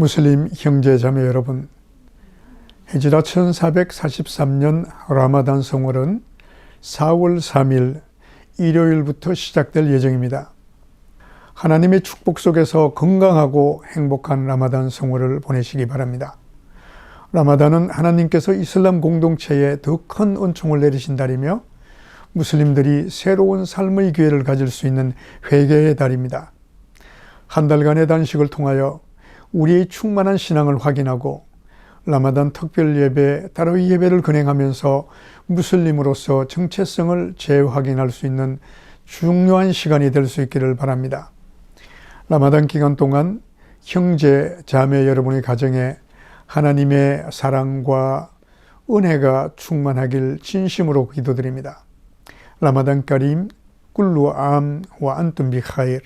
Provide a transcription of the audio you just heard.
무슬림 형제 자매 여러분, 헤지라 1443년 라마단 성월은 4월 3일 일요일부터 시작될 예정입니다. 하나님의 축복 속에서 건강하고 행복한 라마단 성월을 보내시기 바랍니다. 라마단은 하나님께서 이슬람 공동체에 더 큰 은총을 내리신 달이며 무슬림들이 새로운 삶의 기회를 가질 수 있는 회개의 달입니다. 한 달간의 단식을 통하여 우리의 충만한 신앙을 확인하고 라마단 특별 예배, 따로의 예배를 근행하면서 무슬림으로서 정체성을 재확인할 수 있는 중요한 시간이 될 수 있기를 바랍니다. 라마단 기간 동안 형제, 자매 여러분의 가정에 하나님의 사랑과 은혜가 충만하길 진심으로 기도드립니다. 라마단 까림 꿀루 암 와 안tum 비카일